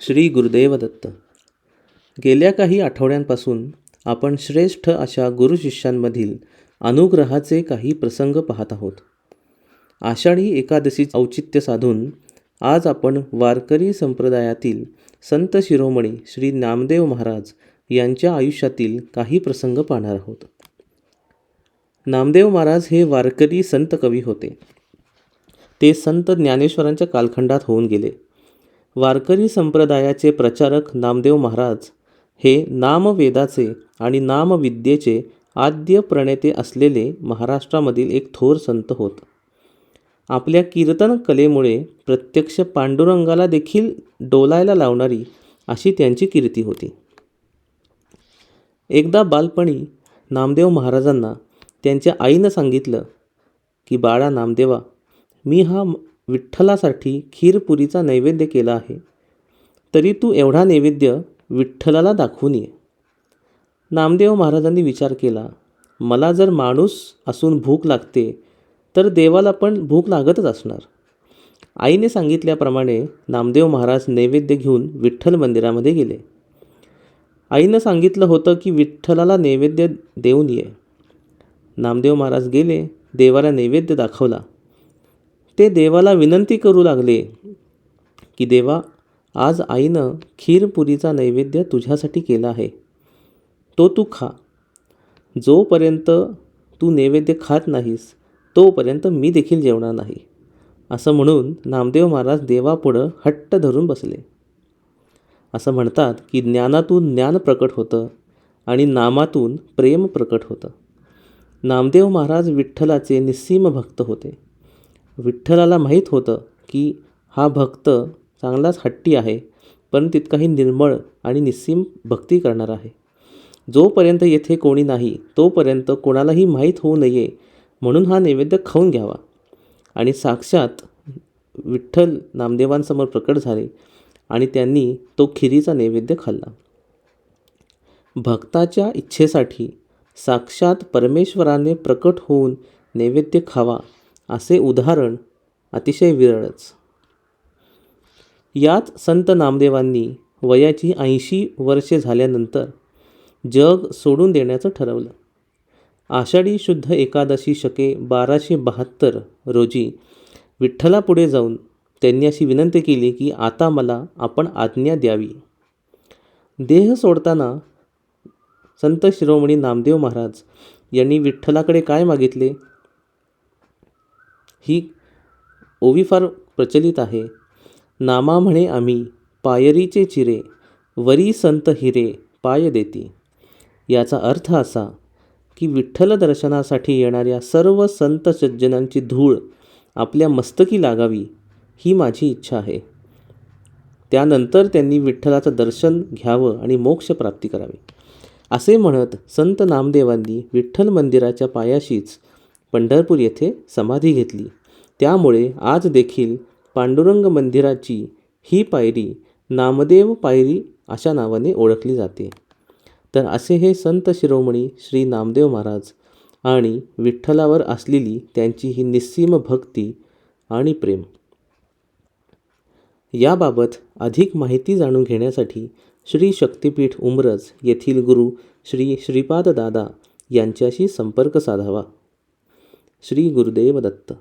श्री गुरुदेव दत्त. गेल्या काही आठवड्यांपासून आपण श्रेष्ठ अशा गुरुशिष्यांमधील अनुग्रहाचे काही प्रसंग पाहत आहोत. आषाढी एकादशी औचित्य साधून आज आपण वारकरी संप्रदायातील संत शिरोमणी श्री नामदेव महाराज यांच्या आयुष्यातील काही प्रसंग पाहणार आहोत. नामदेव महाराज हे वारकरी संत कवी होते. ते संत ज्ञानेश्वरांच्या कालखंडात होऊन गेले. वारकरी संप्रदायाचे प्रचारक नामदेव महाराज हे नामवेदाचे आणि नामविद्येचे आद्य प्रणेते असलेले महाराष्ट्रामधील एक थोर संत होत. आपल्या कीर्तन कलेमुळे प्रत्यक्ष पांडुरंगाला देखील डोलायला लावणारी अशी त्यांची कीर्ती होती. एकदा बालपणी नामदेव महाराजांना त्यांच्या आईनं सांगितलं की बाळा नामदेवा मी हा विठ्ठलासाठी खीरपुरीचा नैवेद्य केला आहे. तरी तू एवढा नैवेद्य विठ्ठलाला दाखवून ये नामदेव महाराजांनी विचार केला मला जर माणूस असून भूक लागते तर देवाला पण भूक लागतच असणार. आईने सांगितल्याप्रमाणे नामदेव महाराज नैवेद्य घेऊन विठ्ठल मंदिरामध्ये गेले. आईनं सांगितलं होतं की विठ्ठलाला नैवेद्य देऊन ये. नामदेव महाराज गेले देवाला नैवेद्य दाखवला. ते देवाला विनंती करू लागले की देवा आज आईनं खीरपुरीचा नैवेद्य तुझ्यासाठी केला आहे. तो तू खा. जोपर्यंत तू नैवेद्य खात नाहीस तोपर्यंत मी देखील जेवणार नाही. असं म्हणून नामदेव महाराज देवापुढं हट्ट धरून बसले. असं म्हणतात की ज्ञानातून ज्ञान प्रकट होतं आणि नामातून प्रेम प्रकट होतं. नामदेव महाराज विठ्ठलाचे निस्सीम भक्त होते. विठ्ठलाला माहीत होतं की हा भक्त चांगलाच हट्टी आहे पण तितकाही निर्मळ आणि निस्सीम भक्ती करणार आहे. जोपर्यंत येथे कोणी नाही तोपर्यंत कोणालाही माहीत होऊ नये म्हणून हा नैवेद्य खाऊन घ्यावा. आणि साक्षात विठ्ठल नामदेवांसमोर प्रकट झाले आणि त्यांनी तो खिरीचा नैवेद्य खाल्ला. भक्ताच्या इच्छेसाठी साक्षात परमेश्वराने प्रकट होऊन नैवेद्य खावा असे उदाहरण अतिशय विरळच. याच संत नामदेवांनी वयाची ऐंशी वर्षे झाल्यानंतर जग सोडून देण्याचं ठरवलं. आषाढी शुद्ध एकादशी शके बाराशे बहात्तर रोजी विठ्ठलापुढे जाऊन त्यांनी अशी विनंती केली की आता मला आपण आज्ञा द्यावी. देह सोडताना संत शिरोमणी नामदेव महाराज यांनी विठ्ठलाकडे काय मागितले? ही ओवी फार प्रचलित आहे. नामा म्हणे आम्ही पायरीचे चिरे वरी संत हिरे पाय देती. याचा अर्थ असा की विठ्ठल दर्शनासाठी येणाऱ्या सर्व संत सज्जनांची धूळ आपल्या मस्तकी लागावी ही माझी इच्छा आहे. त्यानंतर त्यांनी विठ्ठलाचं दर्शन घ्यावं आणि मोक्ष प्राप्ती करावी. असे म्हणत संत नामदेवांनी विठ्ठल मंदिराच्या पायाशीच पंढरपूर येथे समाधी घेतली. त्यामुळे आज देखील पांडुरंग मंदिराची ही पायरी नामदेव पायरी अशा नावाने ओळखली जाते. तर असे हे संत शिरोमणी श्री नामदेव महाराज आणि विठ्ठलावर असलेली त्यांची ही निस्सीम भक्ती आणि प्रेम. याबाबत अधिक माहिती जाणून घेण्यासाठी श्री शक्तिपीठ उमरज येथील गुरु श्री श्रीपाद दादा यांच्याशी संपर्क साधावा. श्री गुरुदेव दत्त